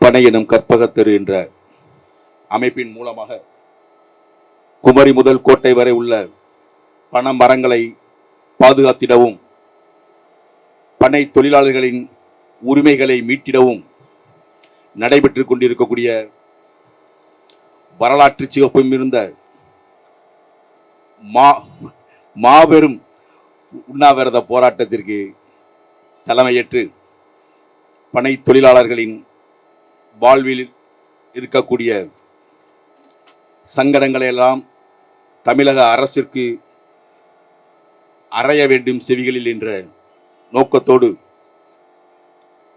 பனை எனும் கற்பகத்தெரு என்ற அமைப்பின் மூலமாக குமரி முதல் கோட்டை வரை உள்ள பண மரங்களை பாதுகாத்திடவும் பனை தொழிலாளர்களின் உரிமைகளை மீட்டிடவும் நடைபெற்று கொண்டிருக்கக்கூடிய வரலாற்று சிவப்பும் இருந்த மா மாபெரும் உண்ணாவிரத போராட்டத்திற்கு தலைமையேற்று பனை தொழிலாளர்களின் வாழ்வில் இருக்கக்கூடிய சங்கடங்களை எல்லாம் தமிழக அரசிற்கு அறைய வேண்டும் செவிகளில் என்ற நோக்கத்தோடு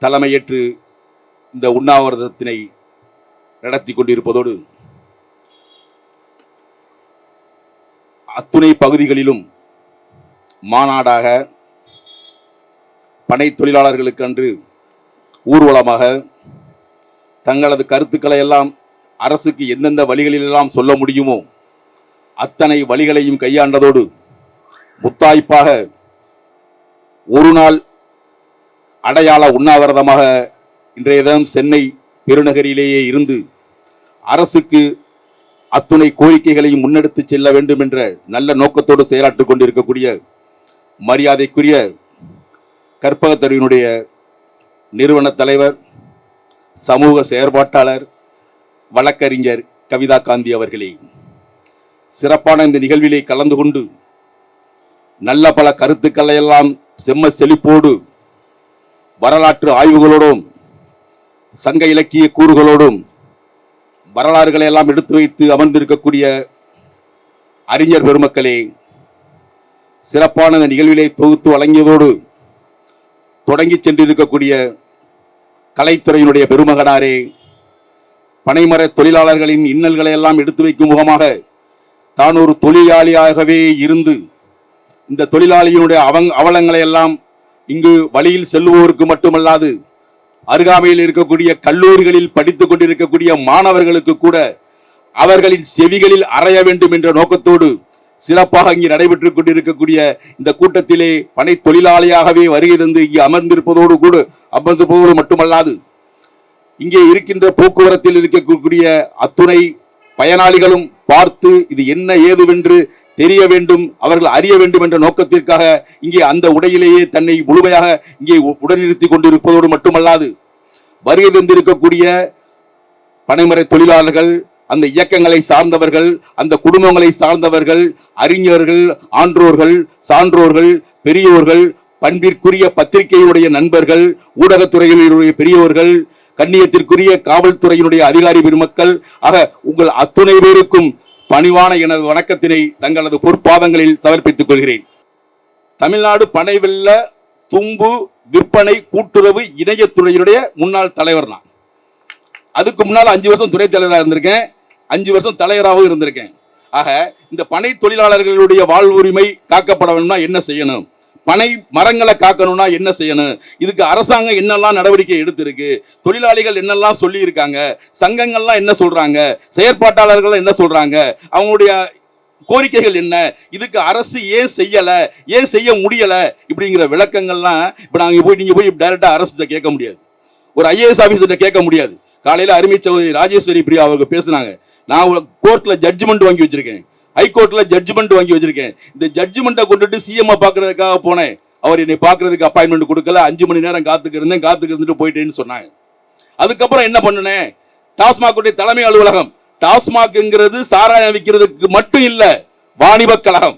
தலைமையேற்று இந்த உண்ணாவிரதத்தினை நடத்தி கொண்டிருப்பதோடு அத்துணை பகுதிகளிலும் மாநாடாக பனை தொழிலாளர்களுக்கு அன்று ஊர்வலமாக தங்களது கருத்துக்களை எல்லாம் அரசுக்கு எந்தெந்த வழிகளிலெல்லாம் சொல்ல முடியுமோ அத்தனை வழிகளையும் கையாண்டதோடு முத்தாய்ப்பாக ஒரு நாள் அடையாள உண்ணாவிரதமாக இன்றைய தினம் சென்னை பெருநகரிலேயே இருந்து அரசுக்கு அத்துணை கோரிக்கைகளையும் முன்னெடுத்து செல்ல வேண்டும் என்ற நல்ல நோக்கத்தோடு செயலாற்றிக் கொண்டிருக்கக்கூடிய மரியாதைக்குரிய கற்பகத்தருவினுடைய நிறுவன தலைவர் சமூக செயற்பாட்டாளர் வழக்கறிஞர் கவிதா காந்தி அவர்களே சிறப்பான இந்த நிகழ்விலே கலந்து கொண்டு நல்ல பல கருத்துக்களை எல்லாம் செம்ம செழிப்போடு வரலாற்று ஆய்வுகளோடும் சங்க இலக்கிய கூறுகளோடும் வரலாறுகளை எல்லாம் எடுத்து வைத்து அமர்ந்திருக்கக்கூடிய அறிஞர் பெருமக்களே சிறப்பான இந்த நிகழ்விலே தொகுத்து வழங்கியதோடு தொடங்கி சென்றிருக்கக்கூடிய கலைத்துறையினுடைய பெருமகனாரே பனைமர தொழிலாளர்களின் இன்னல்களை எல்லாம் எடுத்து வைக்கும் முகமாக தான் ஒரு தொழிலாளியாகவே இருந்து இந்த தொழிலாளியினுடைய அவங் அவலங்களை எல்லாம் இங்கு வழியில் செல்லுவோருக்கு மட்டுமல்லாது அருகாமையில் இருக்கக்கூடிய கல்லூரிகளில் படித்துக் கொண்டிருக்கக்கூடிய மாணவர்களுக்கு கூட அவர்களின் செவிகளில் அறைய வேண்டும் என்ற நோக்கத்தோடு சிறப்பாக இங்கே நடைபெற்றுக் கொண்டிருக்கக்கூடிய இந்த கூட்டத்திலே பனை தொழிலாளியாகவே வருகை தந்து இங்கே அமர்ந்திருப்பதோடு கூட அமர்ந்திருப்பதோடு மட்டுமல்லாது இங்கே இருக்கின்ற போக்குவரத்தில் இருக்கக்கூடிய அத்துணை பயனாளிகளும் பார்த்து இது என்ன ஏதுவென்று தெரிய வேண்டும் அவர்கள் அறிய வேண்டும் என்ற நோக்கத்திற்காக இங்கே அந்த உடையிலேயே தன்னை முழுமையாக இங்கே உடனிறுத்தி கொண்டிருப்பதோடு மட்டுமல்லாது வருகை தந்திருக்கக்கூடிய பனைமுறை தொழிலாளர்கள் அந்த இயக்கங்களை சார்ந்தவர்கள் அந்த குடும்பங்களை சார்ந்தவர்கள் அறிஞர்கள் ஆன்றோர்கள் சான்றோர்கள் பெரியோர்கள் பண்பிற்குரிய பத்திரிகையினுடைய நண்பர்கள் ஊடகத்துறையினுடைய பெரியோர்கள் கண்ணியத்திற்குரிய காவல்துறையினுடைய அதிகாரி பெருமக்கள் ஆக உங்கள் அத்துணை பேருக்கும் பணிவான எனது வணக்கத்தினை தங்களது பொற்பாதங்களில் சமர்ப்பித்துக் கொள்கிறேன். தமிழ்நாடு பனைவெல்ல தும்பு விற்பனை கூட்டுறவு இணையத்துறையினுடைய முன்னாள் தலைவர் நான். அதுக்கு முன்னால் அஞ்சு வருஷம் துணைத் தலைவராக இருந்திருக்கேன். அஞ்சு வருஷம் தலைவராகவும் இருந்திருக்கேன். ஆக இந்த பனை தொழிலாளர்களுடைய வாழ்வுரிமை காக்கப்பட வேணும்னா என்ன செய்யணும்? பனை மரங்களை காக்கணும்னா என்ன செய்யணும்? இதுக்கு அரசாங்கம் என்னெல்லாம் நடவடிக்கை எடுத்திருக்கு? தொழிலாளிகள் என்னெல்லாம் சொல்லியிருக்காங்க? சங்கங்கள்லாம் என்ன சொல்றாங்க? செயற்பாட்டாளர்கள் என்ன சொல்றாங்க? அவங்களுடைய கோரிக்கைகள் என்ன? இதுக்கு அரசு ஏன் செய்யல? ஏன் செய்ய முடியல? இப்படிங்கிற விளக்கங்கள்லாம் இப்போ நாங்கள் போய் நீங்கள் போய் டைரெக்டாக அரசு கேட்க முடியாது. ஒரு ஐஏஎஸ் ஆஃபீஸர்கிட்ட கேட்க முடியாது. காலையில் அருமை சௌதரி ராஜேஸ்வரி பிரியா அவங்க பேசுனாங்க. நான் கோர்ட்டில் ஜட்ஜ்மெண்ட் வாங்கி வச்சிருக்கேன். ஹைகோர்ட்டில் ஜட்ஜ்மெண்ட் வாங்கி வச்சிருக்கேன். இந்த ஜட்ஜ்மெண்ட்டை கொண்டுட்டு சிஎம்ஐ பார்க்கறதுக்காக போனேன். அவர் என்னை பார்க்கறதுக்கு அப்பாயின்மெண்ட் கொடுக்கல. அஞ்சு மணி நேரம் காத்துக்கிருந்தேன் காத்துக்கிருந்துட்டு போயிட்டேன்னு சொன்னாங்க. அதுக்கப்புறம் என்ன பண்ணுனேன்? டாஸ்மாகுடைய தலைமை அலுவலகம். டாஸ்மாக்ங்கிறது சாராயம் விற்கிறதுக்கு மட்டும் இல்லை வாணிப கழகம்.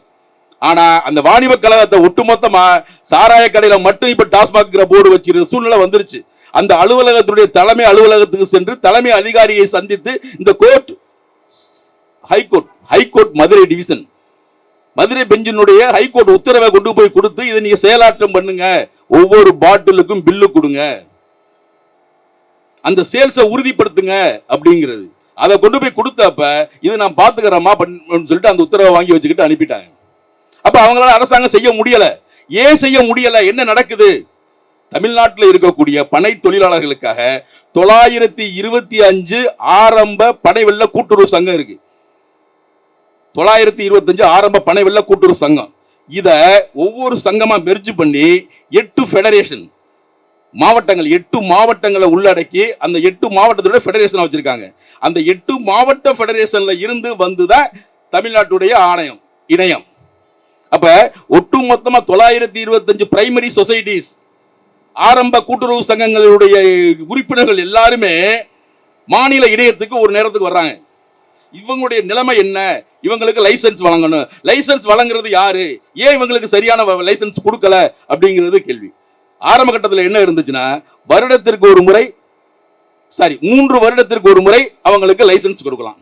ஆனா அந்த வாணிப கழகத்தை ஒட்டுமொத்தமா சாராய கடையில மட்டும் இப்ப டாஸ்மாக் போர்டு வச்சிருக்க சூழ்நிலை வந்துருச்சு. அந்த அலுவலகத்துடைய தலைமை அலுவலகத்துக்கு சென்று தலைமை அதிகாரியை சந்தித்து இந்த court high court high court Madurai division Madurai பெஞ்சினுடைய high court உத்தரவை கொண்டு போய் கொடுத்து இதை நீங்க செயலாற்றம் பண்ணுங்க. ஒவ்வொரு பாட்டிலுக்கும் பில்லு கொடுங்க. அந்த சேல்ஸை உறுதிப்படுத்துங்க அப்படிங்கிறது. அதை கொண்டு போய் கொடுத்தப்ப இதை நான் பாத்துக்கிறேம்மா பண்ணு சொல்லிட்டு அந்த உத்தரவை வாங்கி வச்சுக்கிட்டு அனுப்பிட்டாங்க. அப்ப அவங்களால அரசாங்கம் செய்ய முடியல. ஏன் செய்ய முடியல? என்ன நடக்குது? தமிழ்நாட்டில் இருக்கக்கூடிய பனை தொழிலாளர்களுக்காக தொள்ளாயிரத்தி இருபத்தி அஞ்சு ஆரம்ப பனை வெள்ள கூட்டுறவு சங்கம் இருக்கு. தொள்ளாயிரத்தி இருபத்தஞ்சு ஆரம்ப பனை வெள்ள கூட்டுறவு சங்கம். இதை ஒவ்வொரு சங்கமாக மெர்ஜ் பண்ணி எட்டு ஃபெடரேஷன் மாவட்டங்கள் எட்டு மாவட்டங்களை உள்ளடக்கி அந்த எட்டு மாவட்டத்தோட ஃபெடரேஷன் வச்சிருக்காங்க. அந்த எட்டு மாவட்ட ஃபெடரேஷன்ல இருந்து வந்துதான் தமிழ்நாட்டுடைய ஆணையம் இணையம். அப்ப ஒட்டு மொத்தமா தொள்ளாயிரத்தி இருபத்தஞ்சு பிரைமரி சொசைட்டிஸ் ஆரம்ப கூட்டுறவு சங்கங்களுடைய உறுப்பினர்கள் எல்லாருமே மாநில இணையத்துக்கு ஒரு நேரத்துக்கு வர்றாங்க. இவங்களுடைய நிலைமை என்ன? இவங்களுக்கு லைசன்ஸ் வழங்கணும். லைசென்ஸ் வழங்குறது யாரு? ஏன் இவங்களுக்கு சரியான லைசென்ஸ் கொடுக்கல? அப்படிங்கிறது கேள்வி. ஆரம்ப கட்டத்தில் என்ன இருந்துச்சுன்னா வருடத்திற்கு ஒரு முறை சாரி மூன்று வருடத்திற்கு ஒரு முறை அவங்களுக்கு லைசன்ஸ் கொடுக்கலாம்.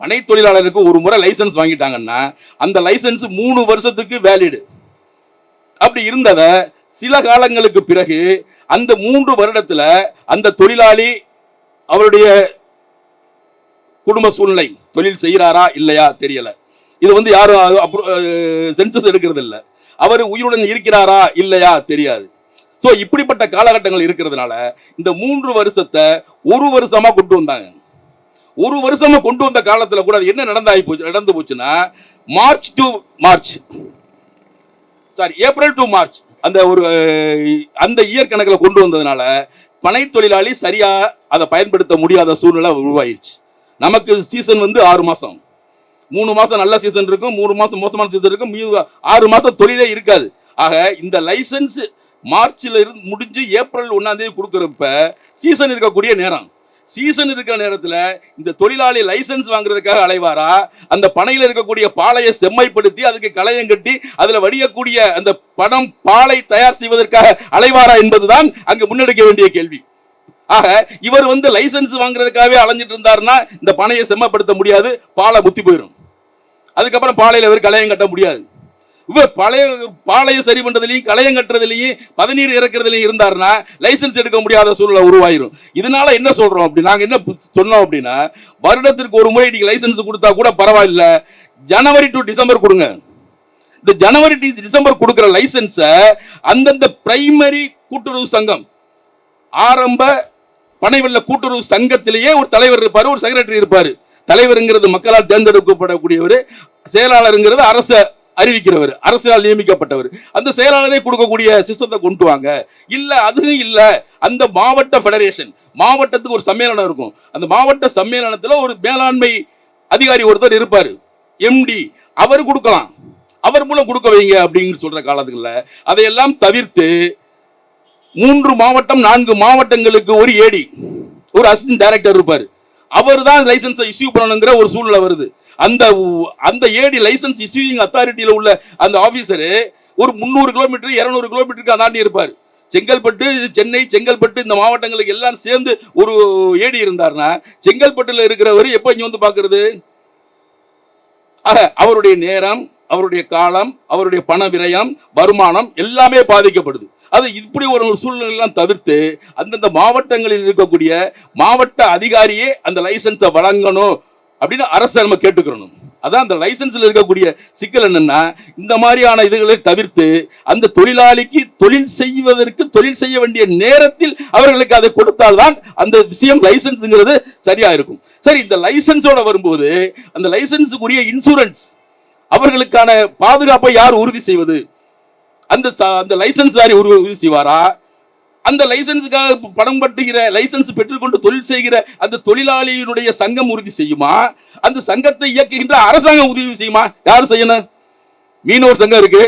பனை தொழிலாளருக்கு ஒரு முறை லைசென்ஸ் வாங்கிட்டாங்கன்னா அந்த லைசன்ஸ் மூணு வருஷத்துக்கு வேலிடு அப்படி இருந்ததை சில காலங்களுக்கு பிறகு அந்த மூன்று வருடத்துல அந்த தொழிலாளி அவருடைய குடும்ப சூழ்நிலை தொழில் செய்கிறாரா இல்லையா தெரியல. இது வந்து யாரும் சென்சஸ் எடுக்கிறது இல்லை அவர் உயிருடன் இருக்கிறாரா இல்லையா தெரியாது. ஸோ இப்படிப்பட்ட காலகட்டங்கள் இருக்கிறதுனால இந்த மூன்று வருஷத்தை ஒரு வருஷமா கொண்டு வந்தாங்க. ஒரு வருஷமா கொண்டு வந்த காலத்தில் கூட அது என்ன நடந்தாய் போச்சு நடந்து போச்சுன்னா March to March. Sorry April to March. அந்த ஒரு அந்த இயர் கணக்கில் கொண்டு வந்ததுனால பனை தொழிலாளி சரியா அதை பயன்படுத்த முடியாத சூழ்நிலை உருவாயிருச்சு நமக்கு சீசன் வந்து ஆறு மாசம். மூணு மாசம் நல்ல சீசன் இருக்கும் மூணு மாசம் மோசமான சீசன் இருக்கும் மீ- ஆறு மாசம் தொழிலே இருக்காது. ஆக இந்த லைசன்ஸ் மார்ச்ல இருந்து முடிஞ்சு ஏப்ரல் ஒன்னாம் தேதி சீசன் இருக்கக்கூடிய நேரம். சீசன் இருக்கிற நேரத்துல இந்த தொழிலாளி லைசென்ஸ் வாங்குறதுக்காக அலைவாரா? அந்த பனையில் இருக்கக்கூடிய பாலையை செம்மைப்படுத்தி அதுக்கு களையம் கட்டி அதுல வடியக்கூடிய அந்த பணம் பாலை தயார் செய்வதற்காக அலைவாரா என்பதுதான் அங்கு முன்னெடுக்க வேண்டிய கேள்வி. ஆக இவர் வந்து லைசென்ஸ் வாங்குறதுக்காகவே அலைஞ்சிட்டு இருந்தாருன்னா இந்த பனையை செம்மப்படுத்த முடியாது பாலை முத்தி போயிடும் அதுக்கப்புறம் பாலையில இவர் களையம் கட்ட முடியாது. பழைய பாளையம் சரி பண்றதுலயும் களையம் கட்டுறதுலயும் பதநீர் இறக்குறதுலயும் இருந்தாருன்னா லைசென்ஸ் எடுக்க முடியாத சூழ்நிலை உருவாயிரும். இதனால என்ன சொல்றோம் அப்படி நாங்க என்ன சொன்னோம் அப்படின்னா வருடத்திற்கு ஒரு முறை நீங்க லைசென்ஸ் கொடுத்தா கூட பரவாயில்ல. ஜனவரி டு டிசம்பர் கொடுங்க. இந்த ஜனவரி டு டிசம்பர் கொடுக்குற லைசென்ஸை அந்தந்த பிரைமரி கூட்டுறவு சங்கம் ஆரம்ப பனைவெள்ள கூட்டுறவு சங்கத்திலேயே ஒரு தலைவர் இருப்பாரு ஒரு செக்ரட்டரி இருப்பாரு. தலைவருங்கிறது மக்களால் தேர்ந்தெடுக்கப்படக்கூடியவர் செயலாளருங்கிறது அரச அறிவிக்கிறவர் அரசால் நியமிக்கப்பட்டவர். அந்த செயலாளரே கொடுக்கக்கூடிய சிஸ்டத்தை கொண்டு வாங்க. இல்ல அதுவும் இல்ல. அந்த மாவட்ட ஃபெடரேஷன் மாவட்டத்துக்கு ஒரு சம்மேளனம் இருக்கும். அந்த மாவட்ட சம்மேளனத்துல ஒரு மேலாண்மை அதிகாரி ஒருத்தர் இருப்பாரு. எம்டி அவர் கொடுக்கலாம். அவர் மூலம் கொடுக்க வைங்க அப்படின்னு சொல்ற காலத்துக்குள்ள அதையெல்லாம் தவிர்த்து மூன்று மாவட்டம் நான்கு மாவட்டங்களுக்கு ஒரு ஏடி ஒரு அசிஸ்டன்ட் டைரக்டர் இருப்பார். அவர் தான் லைசன்ஸை இஷ்யூ பண்ணணுங்கிற ஒரு சூழ்நிலை வருது. அந்த அந்த ஏடி லைசன்ஸ் இஷ்யூயிங் அத்தாரிட்டியில் உள்ள அந்த ஆஃபீஸரு ஒரு முந்நூறு கிலோமீட்டர் இருநூறு கிலோமீட்டருக்கு தாண்டி இருப்பார். செங்கல்பட்டு சென்னை செங்கல்பட்டு இந்த மாவட்டங்களுக்கு எல்லாம் சேர்ந்து ஒரு ஏடி இருந்தார்னா செங்கல்பட்டுல இருக்கிறவர் எப்போ இங்கே வந்து பாக்குறது? அவருடைய நேரம் அவருடைய காலம் அவருடைய பண விரயம் வருமானம் எல்லாமே பாதிக்கப்படுது. அது இப்படி ஒரு சூழ்நிலை எல்லாம் தவிர்த்து அந்தந்த மாவட்டங்களில் இருக்கக்கூடிய மாவட்ட அதிகாரியே அந்த லைசன்ஸை வழங்கணும். அப்படின்னு அரசை நம்ம கேட்டுக்கிறணும். அதான் அந்த லைசன்ஸ்ல இருக்கக்கூடிய சிக்கல் என்னன்னா இந்த மாதிரியான இதுகளை தவிர்த்து அந்த தொழிலாளிக்கு தொழில் செய்வதற்கு தொழில் செய்ய வேண்டிய நேரத்தில் அவர்களுக்கு அதை கொடுத்தால்தான் அந்த விஷயம் லைசன்ஸ்ங்கிறது சரியா இருக்கும். சரி இந்த லைசன்ஸோட வரும்போது அந்த லைசன்ஸுக்குரிய இன்சூரன்ஸ் அவர்களுக்கான பாதுகாப்பை யார் உறுதி செய்வது? அந்த அந்த லைசன்ஸ்தாரி உறுதி செய்வாரா? அந்த லைசன்ஸுக்காக பணம் பட்டுகிற லைசன்ஸ் பெற்றுக்கொண்டு தொழில் செய்கிற அந்த தொழிலாளியினுடைய சங்கம் உறுதி செய்யுமா? அந்த சங்கத்தை இயக்குகின்ற அரசாங்கம் உதவி செய்யுமா? யார் செய்யணும்? மீனவர் சங்கம் இருக்கு.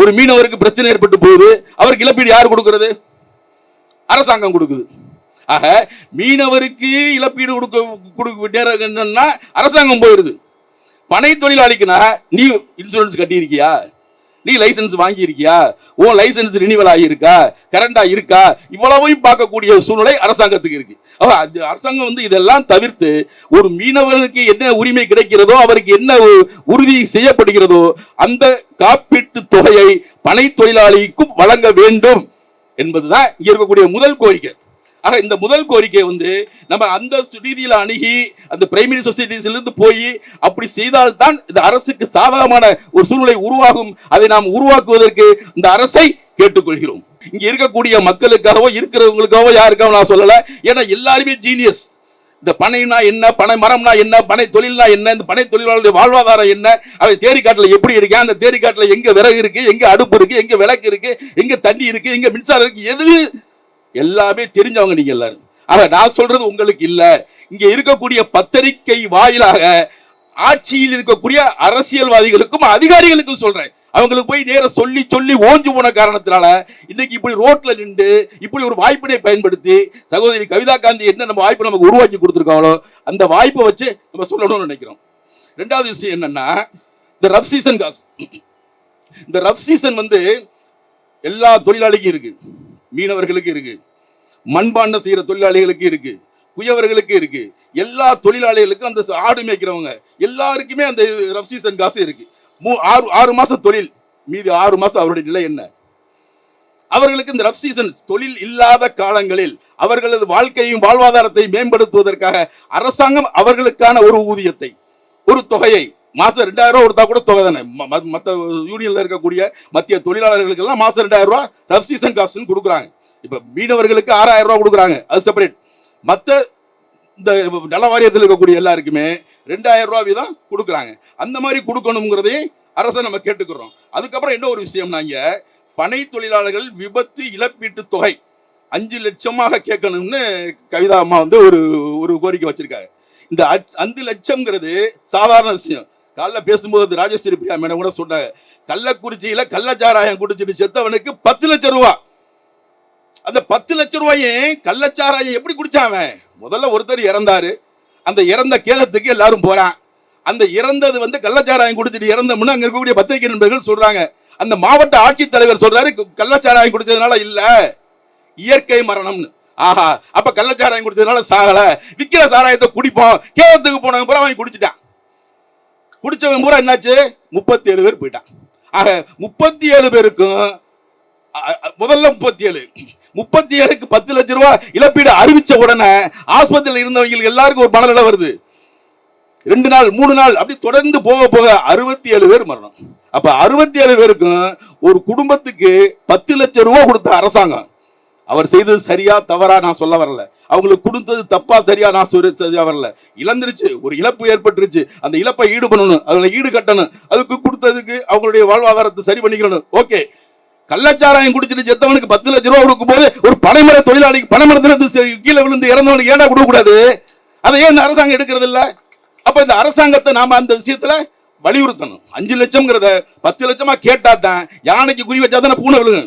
ஒரு மீனவருக்கு பிரச்சனை ஏற்பட்டு போகுது. அவருக்கு இழப்பீடு யார் கொடுக்கிறது? அரசாங்கம் கொடுக்குது. ஆக மீனவருக்கு இழப்பீடு கொடுக்க கொடுக்க என்னன்னா அரசாங்கம் போயிருது. பனை தொழிலாளிக்குனா நீ இன்சூரன்ஸ் கட்டியிருக்கியா? நீ லைசென்ஸ் வாங்கியிருக்கியா? உன் லைசென்ஸ் ரினிவல் ஆகியிருக்கா கரண்டா இருக்கா இவ்வளவையும் பார்க்கக்கூடிய சூழ்நிலை அரசாங்கத்துக்கு இருக்கு. அது அரசாங்கம் வந்து இதெல்லாம் தவிர்த்து ஒரு மீனவனுக்கு என்ன உரிமை கிடைக்கிறதோ அவருக்கு என்ன உறுதி செய்யப்படுகிறதோ அந்த காப்பீட்டு தொகையை பனை தொழிலாளிக்கும் வழங்க வேண்டும் என்பதுதான் இங்க இருக்கக்கூடிய முதல் கோரிக்கை. ஆக இந்த முதல் கோரிக்கை வந்து நம்ம அந்த ரீதியில் அணுகி அந்த பிரைமரி சொசைட்டிஸிலிருந்து போய் அப்படி செய்தால்தான் இந்த அரசுக்கு சாதகமான ஒரு சூழ்நிலை உருவாகும். அதை நாம் உருவாக்குவதற்கு இந்த அரசை கேட்டுக்கொள்கிறோம். இங்க இருக்கக்கூடிய மக்களுக்காகவோ இருக்கிறவங்களுக்காகவோ யாருக்காகவும் நான் சொல்லல. ஏன்னா எல்லாருமே ஜீனியஸ் இந்த பனைனா என்ன பனை மரம்னா என்ன பனை தொழில்னா என்ன இந்த பனை தொழிலாளருடைய வாழ்வாதாரம் என்ன அவை தேரிக்காட்டில் எப்படி இருக்கு அந்த தேரிக்காட்டில் எங்க விறகு இருக்கு எங்க அடுப்பு இருக்கு எங்க விளக்கு இருக்கு எங்க தண்ணி இருக்கு எங்க மின்சாரம் இருக்கு எது எல்லாமே தெரிஞ்சவங்க நீங்க எல்லாரும். ஆக நான் சொல்றது உங்களுக்கு இல்ல. இங்க இருக்கக்கூடிய பத்திரிகை வாயிலாக ஆட்சியில் இருக்கக்கூடிய அரசியல்வாதிகளுக்கும் அதிகாரிகளுக்கும் சொல்றேன். அவங்களுக்கு போய் நேர சொல்லி சொல்லி ஓஞ்சு போன காரணத்தினால இன்னைக்கு இப்படி ரோட்ல நின்று இப்படி ஒரு வாய்ப்பினை பயன்படுத்தி சகோதரி கவிதா காந்தி என்ன நம்ம வாய்ப்பு நமக்கு உருவாக்கி கொடுத்துருக்காங்களோ அந்த வாய்ப்பை வச்சு நம்ம சொல்லணும்னு நினைக்கிறோம். ரெண்டாவது விஷயம் என்னன்னா இந்த ரஃப் சீசன் காசு. இந்த ரஃப் சீசன் வந்து எல்லா தொழிலாளிக்கும் இருக்கு. மீனவர்களுக்கு இருக்கு. மண்பாண்டம் செய்கிற தொழிலாளிகளுக்கு இருக்கு. குயவர்களுக்கு இருக்கு. எல்லா தொழிலாளிகளுக்கும் அந்த ஆடு மேய்க்கிறவங்க எல்லாருக்குமே அந்த ரஃப் சீசன் காசு இருக்கு. மூ ஆறு ஆறு மாசம் தொழில் மீதி ஆறு மாசம் அவருடைய நிலை என்ன? அவர்களுக்கு இந்த ரஃப் சீசன் தொழில் இல்லாத காலங்களில் அவர்களது வாழ்க்கையும் வாழ்வாதாரத்தை மேம்படுத்துவதற்காக அரசாங்கம் அவர்களுக்கான ஒரு ஊதியத்தை ஒரு தொகையை மாசம் ரெண்டாயிரம் ரூபா கொடுத்தா கூட தொகை தானே? ம- ம- மத்த யூனியன்ல இருக்கக்கூடிய மத்திய தொழிலாளர்களுக்கு எல்லாம் மாசம் ரெண்டாயிரம் ரூபா ரஃப் சீசன் காசுன்னு கொடுக்குறாங்க. இப்ப மீனவர்களுக்கு ஆறாயிரம் ரூபா கொடுக்குறாங்க. அது செப்பரேட் மத்த இந்த நல வாரியத்தில் இருக்கக்கூடிய எல்லாருக்குமே ரெண்டாயிரம் ரூபா வீதம் கொடுக்குறாங்க. அந்த மாதிரி கொடுக்கணுங்கிறதையும் அரசை நம்ம கேட்டுக்கிறோம். அதுக்கப்புறம் என்ன ஒரு விஷயம்னா இங்க பனை தொழிலாளர்கள் விபத்து இழப்பீட்டு தொகை அஞ்சு லட்சமாக கேட்கணும்னு கவிதா அம்மா வந்து ஒரு ஒரு கோரிக்கை வச்சிருக்காங்க. இந்த அச்- அஞ்சு லட்சம்ங்கிறது சாதாரண விஷயம். காலைல பேசும்போது ராஜஸ்ரீ பிரியா மேடம் கூட சொன்னாங்க கள்ளக்குறிச்சியில கள்ளச்சாராயம் குடிச்சிட்டு செத்தவனுக்கு பத்து லட்சம் ரூபா. அந்த பத்து லட்சம் ரூபாயும் கள்ளச்சாராயம் எப்படி குடிச்சாவன் அவன்? முதல்ல ஒருத்தர் இறந்தாரு. அந்த இறந்த கேதத்துக்கு எல்லாரும் போறான். அந்த இறந்தது வந்து கள்ளச்சாராயம் குடிச்சிட்டு இறந்தோம்னு அங்க இருக்கக்கூடிய பத்திரிகை நண்பர்கள் சொல்றாங்க. அந்த மாவட்ட ஆட்சித்தலைவர் சொல்றாரு கள்ளச்சாராயம் குடிச்சதுனால இல்ல. இயற்கை மரணம்னு. ஆஹா அப்ப கள்ளச்சாராயம் குடிச்சதுனால சாகல. விக்கிற சாராயத்தை குடிப்போம். கேதத்துக்கு போனவங்க பூரா அவன் குடிச்சிட்டான். குடிச்சவன் பூரா என்னாச்சு? முப்பத்தி ஏழு பேர் போயிட்டான் ஆக முப்பத்தி ஏழு பேருக்கும் முதல்ல முப்பத்தி ஏழு முப்பத்தி ஏழுக்கு பத்து லட்சம் ரூபாய் இழப்பீடு அறிவிச்ச உடனே ஆஸ்பத்திரியில் இருந்தவங்களுக்கு எல்லாருக்கும் ஒரு மனநிலை வருது. ரெண்டு நாள் மூணு நாள் அப்படி தொடர்ந்து போக போக அறுபத்தி ஏழு பேர் மரணம். அப்ப அறுபத்தி ஏழு பேருக்கும் ஒரு குடும்பத்துக்கு பத்து லட்சம் ரூபாய் கொடுத்த அரசாங்கம். அவர் செய்தது சரியா தவறா நான் சொல்ல வரல. அவங்களுக்கு கொடுத்தது தப்பா சரியா நான் சொல்ல சரியா வரல இழந்துருச்சு. ஒரு இழப்பு ஏற்பட்டுருச்சு. அந்த இழப்பை ஈடு பண்ணணும் அதில் ஈடு கட்டணும் அதுக்கு கொடுத்ததுக்கு அவங்களுடைய வாழ்வாதாரத்தை சரி பண்ணிக்கணும் ஓகே. கள்ளச்சாராயம் குடிச்சிட்டு செத்தவனுக்கு பத்து லட்சம் கொடுக்கும் போது ஒரு பனைமர தொழிலாளிக்கு பனைமரத்திலிருந்து கீழே விழுந்து இறந்தவனுக்கு ஏடா கொடுக்க கூடாது அதை ஏன் இந்த அரசாங்கம் எடுக்கிறது இல்லை? அப்ப இந்த அரசாங்கத்தை நாம அந்த விஷயத்துல வலியுறுத்தணும். அஞ்சு லட்சம்ங்கிறத பத்து லட்சமா கேட்டா தான் யானைக்கு குறி வச்சா தானே பூனை விழுங்க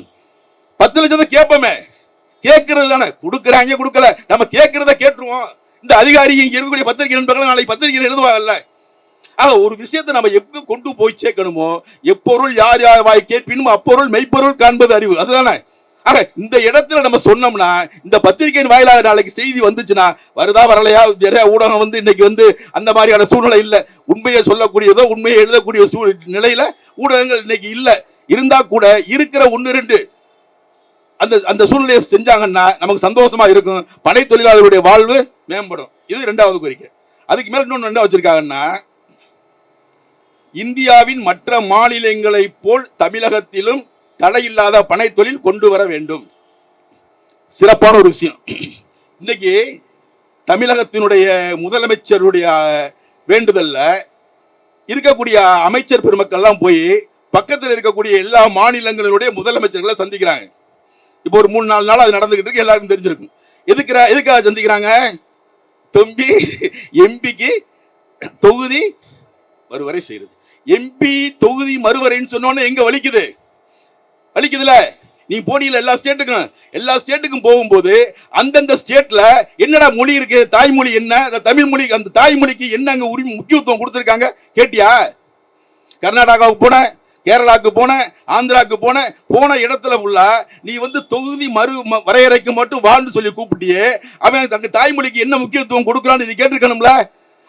பத்து லட்சத்தை கேட்போமே. கேட்கறது தானே? கொடுக்குறாங்க கொடுக்கல. நம்ம கேட்கறத கேட்டுருவோம். இந்த அதிகாரி இங்க இருக்கக்கூடிய பத்திரிகை நண்பர்கள் நாளைக்கு பத்திரிகை எழுதுவாங்கல்ல ஆக ஒரு விஷயத்தை நம்ம எப்ப கொண்டு போய் சேர்க்கணுமோ எப்பொருள் யார் யார் வாய் கேட்பினும் அப்பொருள் மெய்ப்பொருள் காண்பது அறிவு. அதுதானே? ஆக இந்த இடத்துல நம்ம சொன்னோம்னா இந்த பத்திரிகையின் வாயிலாக நாளைக்கு செய்தி வந்துச்சுன்னா வருதா வரலையா? நிறைய ஊடகம் வந்து இன்னைக்கு வந்து அந்த மாதிரியான சூழ்நிலை இல்லை. உண்மையை சொல்லக்கூடியதோ உண்மையை எழுதக்கூடிய சூழ் நிலையில ஊடகங்கள் இன்னைக்கு இல்லை. இருந்தா கூட இருக்கிற ஒன்று ரெண்டு. அந்த அந்த சூழ்நிலையை செஞ்சாங்கன்னா நமக்கு சந்தோஷமா இருக்கும். பனை தொழிலாளர்களுடைய வாழ்வு மேம்படும். இது ரெண்டாவது கோரிக்கை. அதுக்கு மேல இன்னொன்று என்ன வச்சிருக்காங்கன்னா இந்தியாவின் மற்ற மாநிலங்களைப் போல் தமிழகத்திலும் தடையில்லாத பனை தொழில் கொண்டு வர வேண்டும். சிறப்பான ஒரு விஷயம். இன்னைக்கு தமிழகத்தினுடைய முதலமைச்சருடைய வேண்டுதல்ல இருக்கக்கூடிய அமைச்சர் பெருமக்கள்லாம் போய் பக்கத்தில் இருக்கக்கூடிய எல்லா மாநிலங்களினுடைய முதலமைச்சர்களை சந்திக்கிறாங்க. இப்போ ஒரு மூணு நாலு நாள் அது நடந்துகிட்டு இருக்கு எல்லாருக்கும் தெரிஞ்சிருக்கும். எதுக்குற எதுக்காக சந்திக்கிறாங்க? தொம்பி எம்பிக்கு தொகுதி மறுவரை செய்யுது எம்பி தொகுதி மறுவரைன்னு சொன்னோன்னே எங்க வலிக்குது? வலிக்குதுல? நீ போனியில எல்லா ஸ்டேட்டுக்கும் எல்லா ஸ்டேட்டுக்கும் போகும்போது அந்தந்த ஸ்டேட்ல என்னடா மொழி இருக்கு? தாய்மொழி என்ன? அந்த தமிழ் மொழி அந்த தாய்மொழிக்கு என்ன அங்க உரிமை முக்கியத்துவம் கொடுத்துருக்காங்க? கேட்டியா? கர்நாடகாவுக்கு போனேன் கேரளாவுக்கு போன ஆந்திராவுக்கு போன போன இடத்துல உள்ள நீ வந்து தொகுதி மறு வரையறைக்கு மட்டும் வாழ்ந்து சொல்லி கூப்பிட்டியே அவன் தங்க தாய்மொழிக்கு என்ன முக்கியத்துவம் கொடுக்குறான்னு நீ கேட்டிருக்கணும்ல?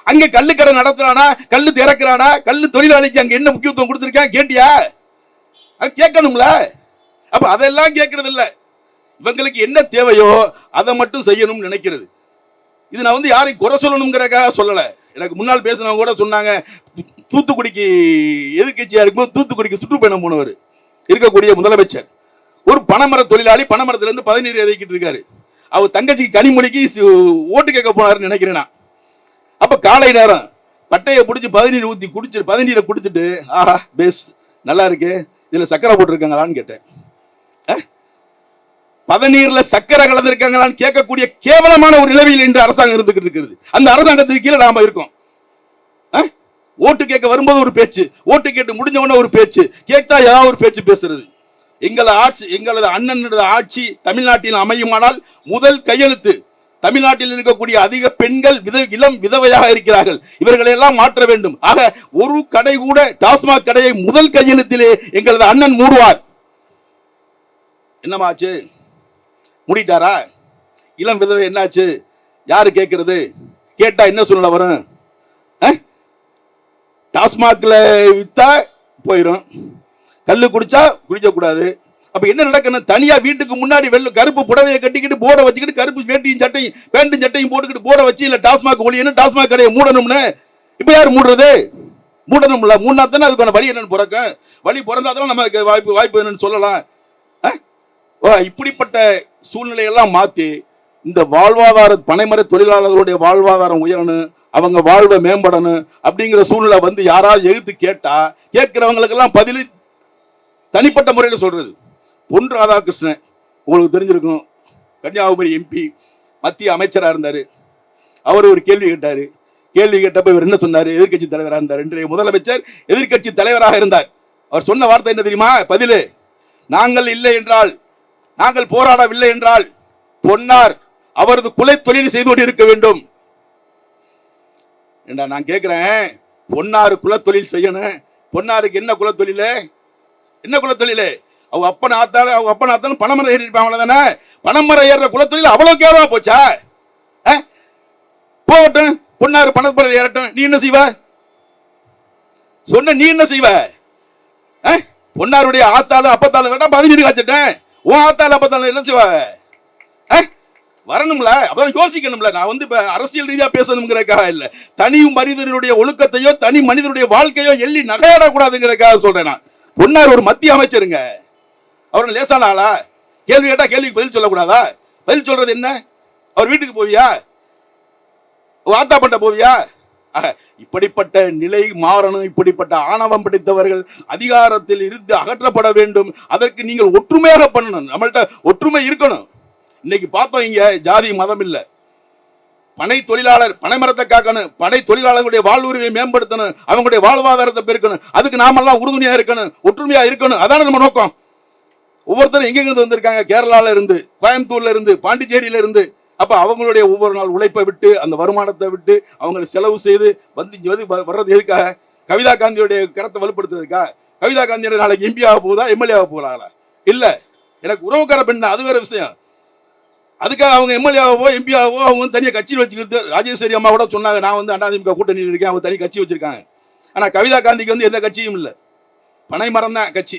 அங்க கல்லுக்கடை நடத்துறானா? கல்லு திறக்கிறானா? கல்லு தொழிலாளிக்கு அங்க என்ன முக்கியத்துவம் கொடுத்துருக்கேன்? கேட்டியா? அது கேட்கணும்ல? அப்ப அதெல்லாம் கேட்கறது இல்ல இவங்களுக்கு என்ன தேவையோ அதை மட்டும் செய்யணும்னு நினைக்கிறது. இது நான் வந்து யாரையும் குறை சொல்லணுங்கிறக்காக சொல்லலை. எனக்கு முன்னால் பேசினவங்க கூட சொன்னாங்க தூத்துக்குடிக்கு எதிர்கட்சியாக இருக்கும்போது தூத்துக்குடிக்கு சுற்றுப்பயணம் போனவர் இருக்கக்கூடிய முதலமைச்சர். ஒரு பனைமர தொழிலாளி பனைமரத்துல பதநீர் எதைக்கிட்டு இருக்காரு. அவர் தங்கச்சிக்கு கனிமொழிக்கு ஓட்டு கேட்க போனாருன்னு நினைக்கிறேன் நான். அப்போ காலை நேரம் பட்டையை பிடிச்சி பதநீர் ஊற்றி குடிச்சு பதநீரை குடிச்சிட்டு ஆஹா பேஸ் நல்லா இருக்கு. இதில் சக்கரை போட்டிருக்காங்களான்னு கேட்டேன். பதநீர்ல சக்கரை கலந்திருக்காங்களான்னு கேட்கக்கூடிய கேவலமான ஒரு நிலவையில் இன்று அரசாங்கம் இருந்துகிட்டு இருக்கிறது. அந்த அரசாங்கத்துக்கு கீழே நாம இருக்கோம். ஓட்டு கேட்க வரும்போது ஒரு பேச்சு ஓட்டு கேட்டு முடிஞ்ச உடனே ஒரு பேச்சு கேட்டா ஏதாவது ஒரு பேச்சு பேசுறது. எங்களது ஆட்சி எங்களது அண்ணனது ஆட்சி தமிழ்நாட்டில் அமையுமானால் முதல் கையெழுத்து தமிழ்நாட்டில் இருக்கக்கூடிய அதிக பெண்கள் வித இளம் விதவையாக இருக்கிறார்கள். இவர்களை எல்லாம் மாற்ற வேண்டும். ஆக ஒரு கடை கூட டாஸ்மாக் கடையை முதல் கையெழுத்திலே எங்களது அண்ணன் மூடுவார். என்னமாச்சு மூடிட்டாரா? இளம் விதவை என்னாச்சு? யாரு கேட்கறது கேட்டா என்ன சூழ்நிலை வரும்? டாஸ்மாக்ல வித்தா போயிடும் கல்லு குடிச்சா குடிக்க கூடாது அப்ப என்ன நடக்கணும்? தனியா வீட்டுக்கு முன்னாடி வெள்ள கருப்பு புடவையை கட்டிக்கிட்டு போட வச்சுக்கிட்டு கருப்பு வேட்டியும் சட்டையும் பேண்டும் சட்டையும் போட்டுக்கிட்டு போட வச்சு இல்ல டாஸ்மாக் ஒளியன்னு டாஸ்மாக் கடையை மூடணும்னு? இப்ப யார் மூடுறது? மூடணும்ல. மூணா தானே அதுக்கான வழி என்னன்னு பிறக்கும். வழி பிறந்தாதான் நமக்கு வாய்ப்பு வாய்ப்பு என்னன்னு சொல்லலாம். இப்படிப்பட்ட சூழ்நிலையெல்லாம் மாற்றி இந்த வாழ்வாதார பனைமர தொழிலாளர்களுடைய வாழ்வாதாரம் உயரணும் அவங்க வாழ்வை மேம்படணும் அப்படிங்கிற சூழ்நிலை வந்து யாராவது எழுத்து கேட்டா கேட்கிறவங்களுக்கெல்லாம் பதில் தனிப்பட்ட முறையில் சொல்றது. பொன் ராதாகிருஷ்ணன் உங்களுக்கு தெரிஞ்சிருக்கும் கன்னியாகுமரி எம்பி மத்திய அமைச்சராக இருந்தார். அவர் ஒரு கேள்வி கேட்டார். கேள்வி கேட்டப்ப இவர் என்ன சொன்னார்? எதிர்க்கட்சி தலைவராக இருந்தார். இன்றைய முதலமைச்சர் எதிர்க்கட்சி தலைவராக இருந்தார். அவர் சொன்ன வார்த்தை என்ன தெரியுமா? பதிலு நாங்கள் இல்லை என்றால் நாங்கள் போராடவில்லை என்றால் பொன்னார் அவரது குலை தொழில் செய்து கொண்டு இருக்க வேண்டும். ஏண்டா நான் கேட்கிறேன் பொன்னாறு குலத்தொழில் செய்யணும். பொன்னாருக்கு என்ன குலத்தொழில் என்ன குலத்தொழில் அவங்க அப்பன் ஆத்தாலும் அவங்க அப்பன் ஆத்தாலும் பணமரம் ஏறி இருப்பாங்க தானே? பணமரம் ஏறுற குலத்தொழில் அவ்வளவு கேவலமா போச்சா? போகட்டும் பொன்னாறு பணப்பரம் ஏறட்டும். நீ என்ன செய்வ? சொன்ன நீ என்ன செய்வ? பொன்னாருடைய ஆத்தாலும் அப்பத்தாலும் வேண்டாம் பதினீடு காய்ச்சிட்டேன். உன் ஆத்தால பார்த்தாலும் என்ன செய்வா? வரணும்ல அப்பதான் யோசிக்கணும்ல. நான் வந்து இப்ப அரசியல் ரீதியா பேசணுங்கிறக்கா இல்ல. தனி மனிதனுடைய ஒழுக்கத்தையோ தனி மனிதனுடைய வாழ்க்கையோ எள்ளி நகையாடக்கூடாதுங்கிறதுக்காக சொல்றேன் நான். ஒன்னார் ஒரு மத்திய அமைச்சருங்க. அவர் லேசான ஆளா? கேள்வி கேட்டா கேள்விக்கு பதில் சொல்லக்கூடாதா? பதில் சொல்றது என்ன? அவர் வீட்டுக்கு போவியா? வாத்தா பண்ண போவியா? இப்படிப்பட்ட நிலை மாறணும் இப்படிப்பட்ட ஆணவம் பிடித்தவர்கள் அதிகாரத்தில் இருந்து அகற்றப்பட வேண்டும். அதற்கு நீங்கள் ஒற்றுமையாக பண்ணணும். நம்மள்ட்ட ஒற்றுமை இருக்கணும். இன்னைக்கு பார்த்தோம் இங்க ஜாதி மதம் இல்லை. பனை தொழிலாளர் பனை மரத்தை காக்கணும். பனை தொழிலாளர்களுடைய வாழ்வுரிமையை மேம்படுத்தணும். அவங்களுடைய வாழ்வாதாரத்தை பெருக்கணும். அதுக்கு நாமெல்லாம் உறுதுணையா இருக்கணும். ஒற்றுமையா இருக்கணும். அதான நம்ம நோக்கம். ஒவ்வொருத்தரும் எங்கெங்கிருந்து வந்திருக்காங்க? கேரளால இருந்து கோயம்புத்தூர்ல இருந்து பாண்டிச்சேரியில இருந்து. அப்ப அவங்களுடைய ஒவ்வொரு நாள் உழைப்பை விட்டு அந்த வருமானத்தை விட்டு அவங்களை செலவு செய்து வந்து இங்கே வந்து வ- வர்றது எதுக்காக? கவிதா காந்தியுடைய கரத்தை வலுப்படுத்துறதுக்கா கவிதா காந்தியோட நாளைக்கு எம்பி ஆக போகுதா எம்எல்ஏ ஆக போகிறாங்களா இல்ல எனக்கு உறவுக்கார பெண் அது வேற விஷயம். அதுக்காக அவங்க எம்எல்ஏவோ எம்பியாவோ அவங்க வந்து தனியாக கட்சியில் வச்சுக்கிட்டு ராஜேஸ்வரி அம்மா கூட சொன்னாங்க நான் வந்து அதிமுக கூட்டணியில் இருக்கேன் அவங்க தனி கட்சி வச்சிருக்காங்க. ஆனால் கவிதா காந்திக்கு வந்து எந்த கட்சியும் இல்லை. பனை மரம் தான் கட்சி.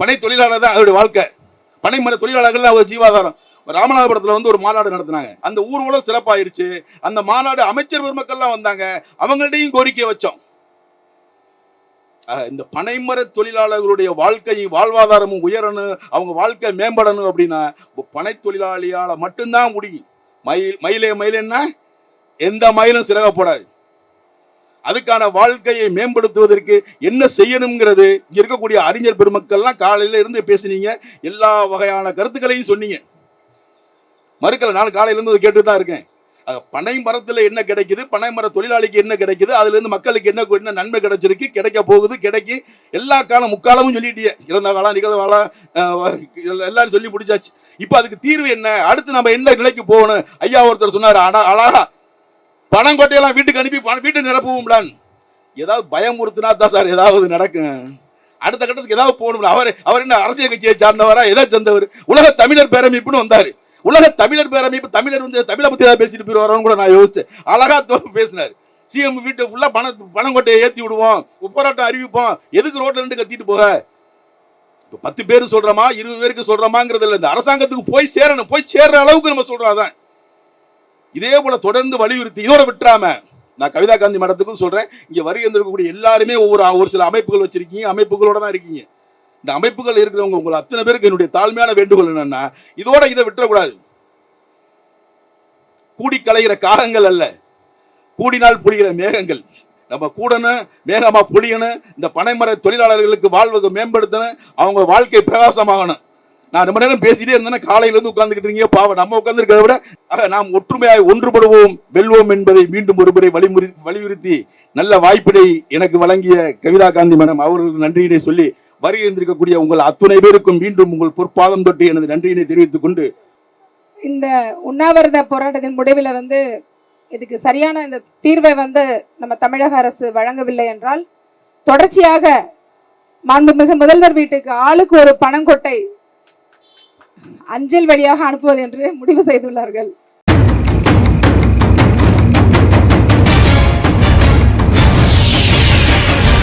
பனை தொழிலாளர் தான் அதோடைய வாழ்க்கை. பனை மர தொழிலாளர்கள் தான் அவர் ஜீவாதாரம். ராமநாதபுரத்துல வந்து ஒரு மாநாடு நடத்தினாங்க. அந்த ஊர்வலம் சிறப்பாயிருச்சு. அந்த மாநாடு அமைச்சர் பெருமக்கள்லாம் வந்தாங்க. அவங்கள்ட்டையும் கோரிக்கை வச்சோம். இந்த பனைமர தொழிலாளர்களுடைய வாழ்க்கையும் வாழ்வாதாரமும் உயரணும் அவங்க வாழ்க்கை மேம்படணும் அப்படின்னா பனை தொழிலாளியால மட்டும்தான் முடியும். மயில் மயிலே மயிலன்னா எந்த மயிலும் சிறக போடாது அதுக்கான வாழ்க்கையை மேம்படுத்துவதற்கு என்ன செய்யணுங்கிறது இங்க இருக்கக்கூடிய அறிஞர் பெருமக்கள்லாம் காலையில இருந்து பேசுனீங்க. எல்லா வகையான கருத்துக்களையும் சொன்னீங்க. மறுக்கல நான் காலையிலேருந்து அதை கேட்டு தான் இருக்கேன். பனை மரத்தில் என்ன கிடைக்குது? பனை மர தொழிலாளிக்கு என்ன கிடைக்குது? அதுலேருந்து மக்களுக்கு என்ன என்ன நன்மை கிடைச்சிருக்கு? கிடைக்க போகுது கிடைக்கு எல்லா காலம் முக்காலமும் சொல்லிட்டே இறந்த காலம் நிகழ்ந்த காலம் எல்லாரும் சொல்லி பிடிச்சாச்சு இப்போ அதுக்கு தீர்வு என்ன? அடுத்து நம்ம என்ன நிலைக்கு போகணும்? ஐயா ஒருத்தர் சொன்னார் அடா அழகா பணம் கொட்டையெல்லாம் வீட்டுக்கு அனுப்பி பணம் வீட்டை நிரப்புவோம்லான் ஏதாவது பயமுறுத்தினா தான் சார் ஏதாவது நடக்கும். அடுத்த கட்டத்துக்கு ஏதாவது போகணும்ல. அவர் அவர் என்ன அரசியல் கட்சியை சார்ந்தவரா? எதை சேர்ந்தவர்? உலக தமிழர் பேரமைப்புன்னு வந்தார். உலக தமிழர் பேரமைப்பு தமிழர் வந்து தமிழை பத்தி ஏதாவது பேசிட்டு போயிருவாரோன்னு கூட நான் யோசிச்சேன். அழகா தோ- சிஎம் வீட்டு ஃபுல்லா பணம் பணம் கொட்டையை ஏத்தி விடுவோம் போராட்டம் அறிவிப்போம். எதுக்கு ரோட்ல இருந்து கத்திட்டு போக? இப்போ பத்து பேர் சொல்றமா இருபது பேருக்கு சொல்றோமாங்கிறது இல்லை. இந்த அரசாங்கத்துக்கு போய் சேரணும் போய் சேர்ற அளவுக்கு நம்ம சொல்றாதான் இதே போல தொடர்ந்து வலியுறுத்தி இதோட விட்டுறாம நான் கவிதா காந்தி மடத்துக்கும் சொல்றேன். இங்க வருகை இருக்கக்கூடிய எல்லாருமே ஒவ்வொரு ஒரு சில அமைப்புகள் வச்சிருக்கீங்க அமைப்புகளோட தான் இருக்கீங்க. இந்த அமைப்புகள் இருக்கிறவங்க உங்களை அத்தனை பேருக்கு என்னுடைய தாழ்மையான வேண்டுகோள் என்னன்னா இதோட இதை விட்டுறக்கூடாது. கூடி கலைகிற காகங்கள் அல்ல. கூடினால் புரிகிற மேகங்கள். நம்ம கூடணும் மேகமா புளியணும் இந்த பனைமர தொழிலாளர்களுக்கு வாழ்வுக்கு மேம்படுத்தணும் அவங்க வாழ்க்கை பிரகாசமாகணும். நான் ரொம்ப நேரம் பேசிட்டே இருந்தேன்னா காலையில இருந்து உட்கார்ந்துகிட்டு இருக்கீங்க பாவம் நம்ம உட்கார்ந்துருக்கிறத விட நாம் ஒற்றுமையாக ஒன்றுபடுவோம் வெல்வோம் என்பதை மீண்டும் ஒருமுறை வலிமுறி வலியுறுத்தி நல்ல வாய்ப்பினை எனக்கு வழங்கிய கவிதா காந்தி மேடம் அவர்களுக்கு நன்றியினை சொல்லி வருகை இருந்திருக்கக்கூடிய உங்கள் அத்துணை பேருக்கும் மீண்டும் உங்கள் பொற்பாதம் தொட்டு எனது நன்றியினை தெரிவித்துக் கொண்டு இந்த உண்ணாவிரத போராட்டத்தின் முடிவில் வந்து இதுக்கு சரியான இந்த தீர்வை வந்து நம்ம தமிழக அரசு வழங்கவில்லை என்றால் தொடர்ச்சியாக மாண்புமிகு முதல்வர் வீட்டுக்கு ஆளுக்கு ஒரு பணங்கொட்டை அஞ்சல் வழியாக அனுப்புவது என்று முடிவு செய்துள்ளார்கள்.